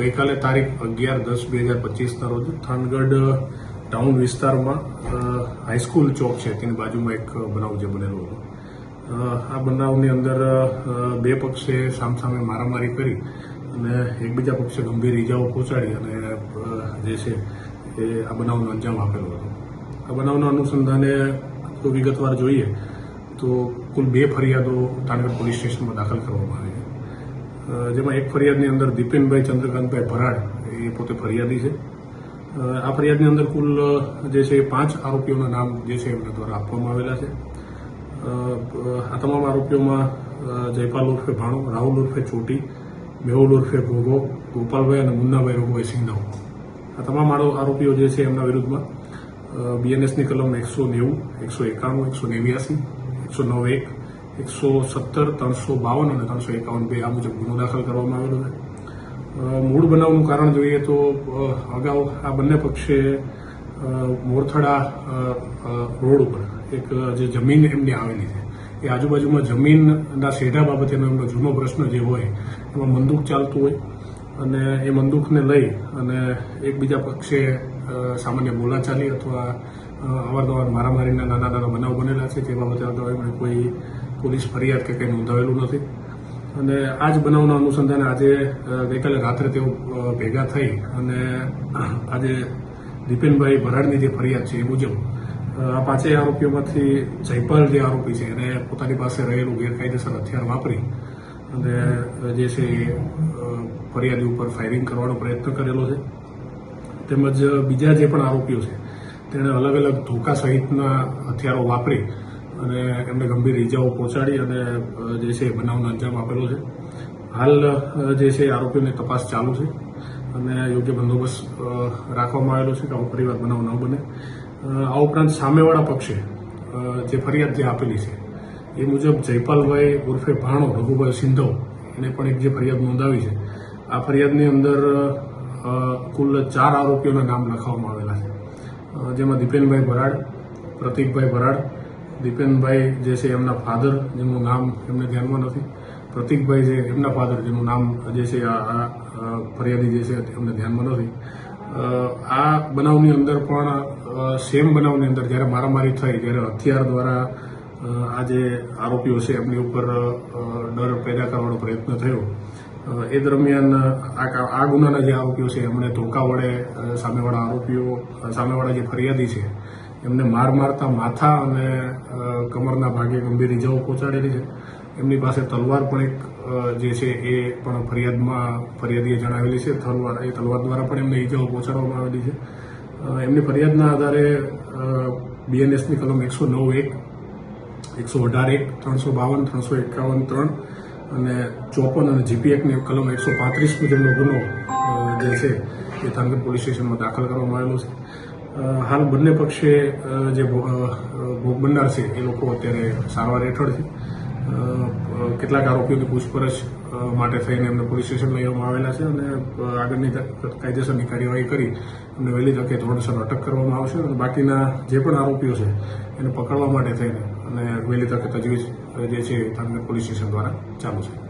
ગઈકાલે તારીખ અગિયાર દસ બે હજાર પચીસના રોજ થાનગઢ ટાઉન વિસ્તારમાં હાઈસ્કૂલ ચોક છે. તેની બાજુમાં એક બનાવ જે બનેલો હતો. આ બનાવની અંદર બે પક્ષે સામસામે મારામારી કરી અને એકબીજા પક્ષે ગંભીર ઇજાઓ પહોંચાડી અને જે છે એ આ બનાવનો અંજામ આપેલો હતો. આ બનાવના અનુસંધાને જો વિગતવાર જોઈએ તો કુલ બે ફરિયાદો થાનગઢ પોલીસ સ્ટેશનમાં દાખલ કરવામાં આવી છે. જેમાં એક ફરિયાદની અંદર દીપેનભાઈ ચંદ્રકાંતભાઈ ભરાડ, એ પોતે ફરિયાદી છે. આ ફરિયાદની અંદર કુલ જે છે એ પાંચ આરોપીઓના નામ જે છે એમના દ્વારા આપવામાં આવેલા છે. આ તમામ આરોપીઓમાં જયપાલ ઉર્ફે ભાણો, રાહુલ ઉર્ફે ચોટી, મેહુલ ઉર્ફે ભોગો ગોપાલભાઈ અને મુન્નાભાઈ રોગભાઈ સિંધાવ આ તમામ આરો- આરોપીઓ જે છે એમના વિરુદ્ધમાં બીએનએસની કલમ એકસો નેવું, એકસો એકાણું, એકસો નેવ્યાસી, એકસો નવ એક એકસો સત્તર, ત્રણસો બાવન અને ત્રણસો એકાવન બે આ મુજબ ગુનો દાખલ કરવામાં આવેલો છે. મૂળ બનાવનું કારણ જોઈએ તો અગાઉ આ બંને પક્ષે મોરથડા રોડ ઉપર એક જે જમીન એમની આવેલી છે, એ આજુબાજુમાં જમીનના સેઢા બાબતેનો એમનો જૂનો પ્રશ્ન જે હોય, એમાં બંદૂક ચાલતું હોય અને એ બંદૂકને લઈ અને એકબીજા પક્ષે સામાન્ય બોલાચાલી અથવા અવારનવાર મારામારીના નાના નાના બનાવ બનેલા છે, તે બાબતે અગાઉ એમણે કોઈ પોલીસ ફરિયાદ કે કંઈ નોંધાવેલું નથી. અને આ જ બનાવના અનુસંધાને આજે ગઈકાલે રાત્રે તેઓ ભેગા થઈ અને આજે દીપેનભાઈ ભરાડની જે ફરિયાદ છે એ મુજબ આ પાંચેય આરોપીઓમાંથી જયપાલ જે આરોપી છે એને પોતાની પાસે રહેલું ગેરકાયદેસર હથિયાર વાપરી અને જે છે એ ફરિયાદી ઉપર ફાયરિંગ કરવાનો પ્રયત્ન કરેલો છે. તેમજ બીજા જે પણ આરોપીઓ છે, તેણે અલગ અલગ ધોકા સહિતના હથિયારો વાપરી અને એમને ગંભીર ઇજાઓ પહોંચાડી અને જે છે બનાવનો અંજામ આપેલો છે. હાલ જે છે આરોપીઓની તપાસ ચાલુ છે અને યોગ્ય બંદોબસ્ત રાખવામાં આવેલો છે કે આવો પરિવાર બનાવ ન બને. આ ઉપરાંત સામેવાળા પક્ષે જે ફરિયાદ જે આપેલી છે એ મુજબ જયપાલભાઈ ઉર્ફે ભાણો, રઘુભાઈ સિંધવ એને પણ એક જે ફરિયાદ નોંધાવી છે, આ ફરિયાદની અંદર કુલ ચાર આરોપીઓના નામ લખવામાં આવેલા છે. જેમાં દીપેનભાઈ ભરાડ, પ્રતિકભાઈ ભરાડ દીપેનભાઈ જે છે એમના ફાધર જેમનું નામ એમને ધ્યાનમાં નથી. પ્રતિકભાઈ જે એમના ફાધર જેનું નામ જે છે આ ફરિયાદી જે છે એમને ધ્યાનમાં નથી. આ બનાવની અંદર પણ સેમ બનાવની અંદર જ્યારે મારામારી થઈ જ્યારે હથિયાર દ્વારા આ જે આરોપીઓ છે એમની ઉપર ડર પેદા કરવાનો પ્રયત્ન થયો. એ દરમિયાન આ ગુનાના જે આરોપીઓ છે એમણે ધોકા વડે સામેવાળા આરોપીઓ સામેવાળા જે ફરિયાદી છે એમને માર મારતા માથા અને કમરના ભાગે ગંભીર ઇજાઓ પહોંચાડેલી છે. એમની પાસે તલવાર પણ એક જે છે એ પણ ફરિયાદમાં, ફરિયાદીએ જણાવેલી છે. તલવાર, એ તલવાર દ્વારા પણ એમને ઇજાઓ પહોંચાડવામાં આવેલી છે. એમની ફરિયાદના આધારે બીએનએસની કલમ એકસો નવ એક, એકસો અઢાર એક, ત્રણસો બાવન, ત્રણસો એકાવન ત્રણ અને ચોપન અને જીપી એકની કલમ એકસો પાંત્રીસ મુજબનો ગુનો જે છે એ થાનગઢ પોલીસ સ્ટેશનમાં દાખલ કરવામાં આવેલો છે. હાલ બંને પક્ષે જે ભોગ બનનાર છે, એ લોકો અત્યારે સારવાર હેઠળ છે. કેટલાક આરોપીઓની પૂછપરછ માટે થઈને એમને પોલીસ સ્ટેશન લઈ આવેલા છે અને આગળની કાયદેસરની કાર્યવાહી કરી એમને વહેલી તકે ધોરણસર અટક કરવામાં આવશે અને બાકીના જે પણ આરોપીઓ છે, એને પકડવા માટે થઈને અને વહેલી તકે તજવીજ જે છે એ પોલીસ સ્ટેશન દ્વારા ચાલુ છે.